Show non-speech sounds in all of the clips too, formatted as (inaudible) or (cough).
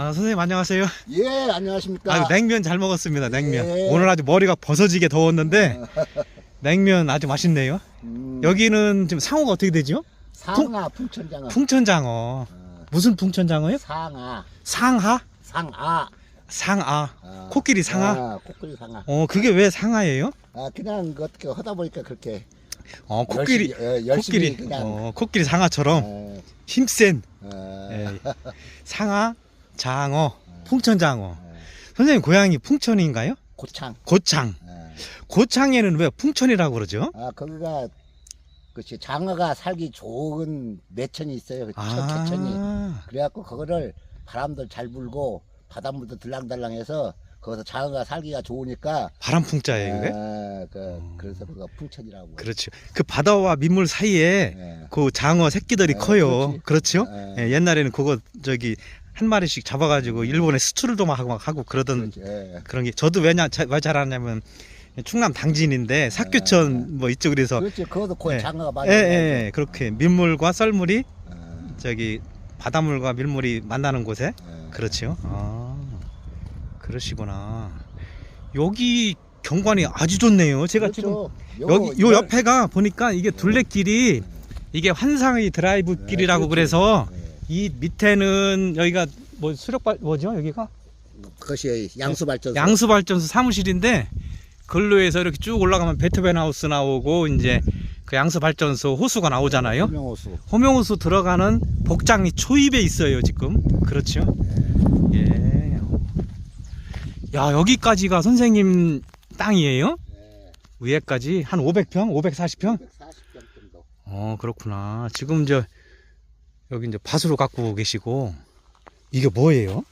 아, 선생님 안녕하세요. 예, 안녕하십니까. 아, 냉면 잘 먹었습니다. 냉면. 예. 오늘 아주 머리가 벗어지게 더웠는데 (laughs) 냉면 아주 맛있네요. 음, 여기는 지금 상호가 어떻게 되죠? 상하 풍천장어. 풍천장어. 어, 무슨 풍천장어요? 상하, 상하? 상하. 상아. 어, 코끼리 상하? 아, 코끼리 상하. 어, 그게 왜 상하예요? 아, 그냥 그 어떻게 하다 보니까 그렇게 어, 코끼리. 열심히, 어, 열심히 코끼리. 그냥 어, 코끼리 상하처럼 어, 힘센 어, 예. 상하, 장어, 어, 풍천장어. 어, 선생님 고향이 풍천인가요? 고창. 고창. 어. 고창에는 왜 풍천이라고 그러죠? 아, 거기가 그치 장어가 살기 좋은 매천이 있어요. 그 개천이. 아, 그래갖고 그거를 바람도 잘 불고 바닷물도 들랑달랑해서 거기서 장어가 살기가 좋으니까 바람풍자예요, 그게? 아, 그, 그래서 그거 풍천이라고. 그렇죠. 그 바다와 민물 사이에 예. 그 장어 새끼들이 어, 커요. 그렇지. 그렇죠? 예. 예, 옛날에는 그거 저기 한 마리씩 잡아가지고 일본에 수출도 막 하고, 막 하고 그러던 그렇지. 예. 그런 게 저도 왜냐 자- 왜 잘하냐면 충남 당진인데 삭교천 뭐 이쪽에서 그렇지. 그것도 거의 예. 장어가 예, 많이. 예, 예, 그렇게 민물과 썰물이 어, 저기 바닷물과 밀물이 만나는 곳에 어. 그렇죠. 아, 그러시구나. 여기 경관이 아주 좋네요. 제가 지금 그렇죠. 여기 요 옆에가 보니까 이게 둘레길이 이게 환상의 드라이브 길이라고 그렇지. 그래서 예. 이 밑에는 여기가 뭐 수력 발 뭐죠 여기가 그것이 양수 발전소. 양수 발전소 사무실인데 근로에서 이렇게 쭉 올라가면 베트벤 하우스 나오고 이제 그 양수 발전소 호수가 나오잖아요. 유명호수. 호명호수 들어가는 복장이 초입에 있어요 지금 그렇죠. 예. 야 여기까지가 선생님 땅이에요? 예. 위에까지 한 500평, 540평? 140평 정도. 어 그렇구나 지금 저 여기 이제 밭으로 갖고 계시고 이게 뭐예요?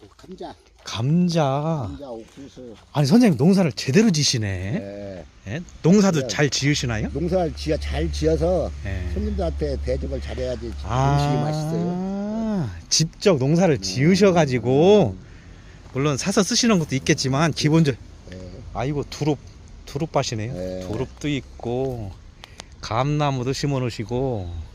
그 감자. 감자 감자 옥수수. 아니 선생님 농사를 제대로 지시네 예. 예? 농사도 네. 잘 지으시나요? 농사를 지어 잘 지어서 예. 손님들한테 대접을 잘해야지 음식이 아, 맛있어요. 직접 농사를 지으셔가지고 물론 사서 쓰시는 것도 있겠지만 기본적 예. 아이고 두릅 두릅밭이네요 예. 두릅도 있고 감나무도 심어 놓으시고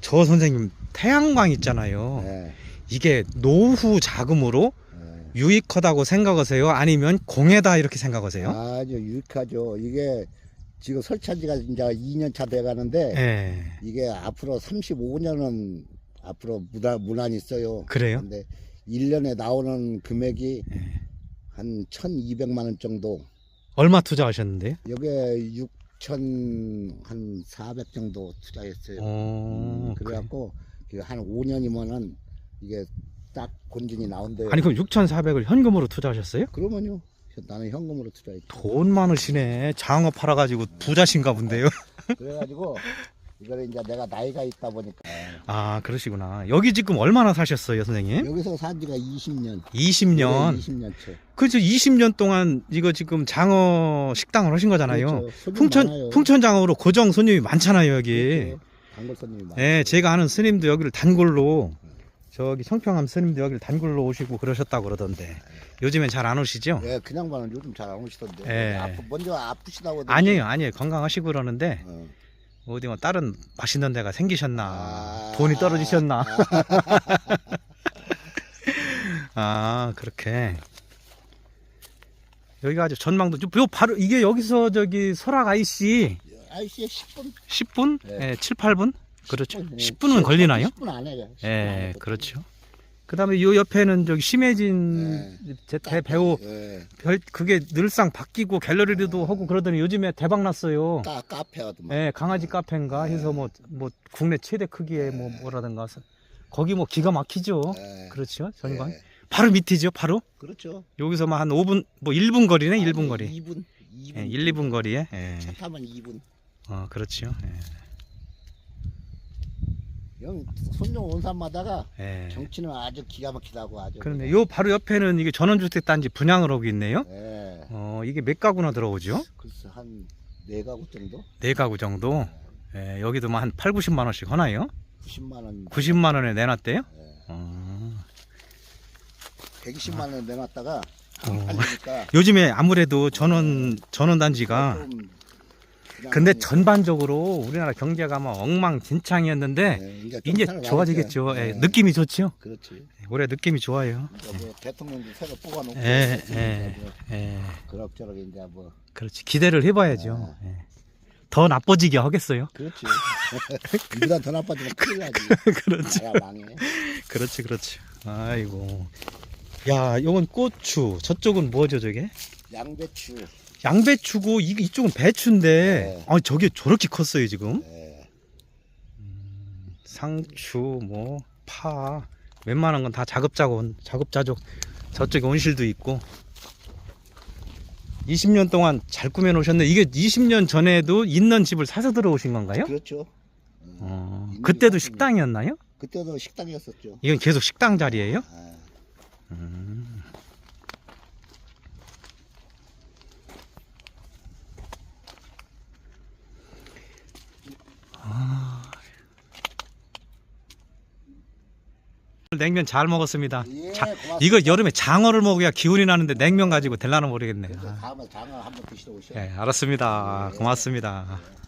저 선생님 태양광 있잖아요 예. 이게 노후 자금으로 예. 유익하다고 생각하세요? 아니면 공해다 이렇게 생각하세요? 아주 유익하죠. 이게 지금 설치한 지가 이제 2년 차 돼 가는데 예. 이게 앞으로 35년은 앞으로 무난, 무난히 있어요. 그래요? 근데 1년에 나오는 금액이 예. 한 1200만 원 정도. 얼마 투자하셨는데요? 여기에 6 천 한400 정도 투자했어요. 어, 음, 그래갖고 이게 한 5년이면은 이게 딱 본진이 나온대요. 아니 그럼 6,400을 현금으로 투자하셨어요? 그러면요. 나는 현금으로 투자했죠. 돈 많으시네. 장어 팔아가지고 부자신가 본데요. 그래가지고 이거를 이제 내가 나이가 있다 보니까 아 그러시구나. 여기 지금 얼마나 사셨어요, 선생님? 여기서 산 지가 20년. 20년. 20년 채. 그죠? 20년 동안 이거 지금 장어 식당을 하신 거잖아요. 그렇죠. 풍천. 풍천 장어로 고정 손님이 많잖아요 여기. 그렇죠. 단골 손님이 많아요. 예, 제가 아는 스님도 여기를 단골로 저기 청평함 스님도 여기를 단골로 오시고 그러셨다고 그러던데 요즘엔 잘 안 오시죠? 예, 그냥 봐는 요즘 잘 안 오시던데. 예. 아프, 먼저 아프시다고. 하던데. 아니에요, 아니에요. 건강하시고 그러는데 어. 어디 뭐 다른 맛있는 데가 생기셨나, 아. 돈이 떨어지셨나. (laughs) 아 그렇게 여기가 아주 전망도 좀- 요 바로 이게 여기서 저기 설악 IC 아이씨 10분. 10분, 네. 예, 7, 8분 그렇죠. 10분, 10분은 걸리나요? 10분 안에. 예, 그렇죠. 그다음에 요 옆에는 저기 심혜진 제 대 배우 예. 별 그게 늘상 바뀌고 갤러리도 하고 그러더니 요즘에 대박 났어요. 카, 카페거든. 예, 강아지 카페인가 해서 뭐 뭐 국내 최대 크기의 뭐 뭐라든가 해서 거기 뭐 기가 막히죠. 예. 그렇죠. 전광. 예. 바로 밑이죠. 바로 그렇죠. 여기서만 한 5분 뭐 1분 거리네. 1분 아니, 거리. 2분. 2분. 예, 1, 2분 거리에. 예. 차 타면 2분. 어, 그렇죠. 온 사람마다가 예. 예. 정치는 아주 기가 막히다고 아주. 그런데 요 바로 옆에는 이게 전원주택 단지 하고 있네요. 예. 어, 이게 몇 가구나 들어오죠? 글쎄 한 네 가구 정도? 네 가구 정도. 예, 여기도 뭐한 8, 90만 원씩 하나요? 90만 원. 90만 원에 내놨대요? 예. 어. 120만 원 내놨다가 어. 안 팔리니까 (laughs) 요즘에 아무래도 전원 전원 단지가 좀 그냥 근데 하니까. 전반적으로 우리나라 경제가 뭐 엉망진창이었는데 네, 이제, 좀 이제 살아나니까. 좋아지겠죠. 예, 네, 느낌이 좋죠. 그렇지. 올해 느낌이 좋아요. 이제 뭐 대통령도 새로 뽑아놓고 예, 예. 뭐 예, 그럭저럭 이제 뭐 그렇지. 기대를 해봐야죠. 예. 더 나빠지게 하겠어요. 그렇지. (laughs) 우리가 더 나빠지면 큰일 나지. (laughs) 그렇지. 나라 망해. 그렇지, 그렇지. 아이고. 야, 이건 고추. 저쪽은 뭐죠, 저게? 양배추. 양배추고 이, 이쪽은 배추인데, 네. 아, 저게 저렇게 컸어요, 지금. 예. 상추, 뭐, 파, 웬만한 건 다 자급자족, 자급자족. 저쪽에 온실도 있고. 20년 동안 잘 꾸며 놓으셨네. 이게 20년 전에도 있는 집을 사서 들어오신 건가요? 그렇죠. 어, 있는 그때도 집 식당이었나요? 그때도 식당이었었죠. 이건 계속 식당 자리예요? 아, 음. 냉면 잘 먹었습니다. 예, 자, 고맙습니다. 이거 여름에 장어를 먹어야 기운이 나는데 냉면 가지고 될라나 모르겠네. 그래서 아, 다음에 장어 한번 드시러 오셔. 예, 알았습니다. 고맙습니다. 예.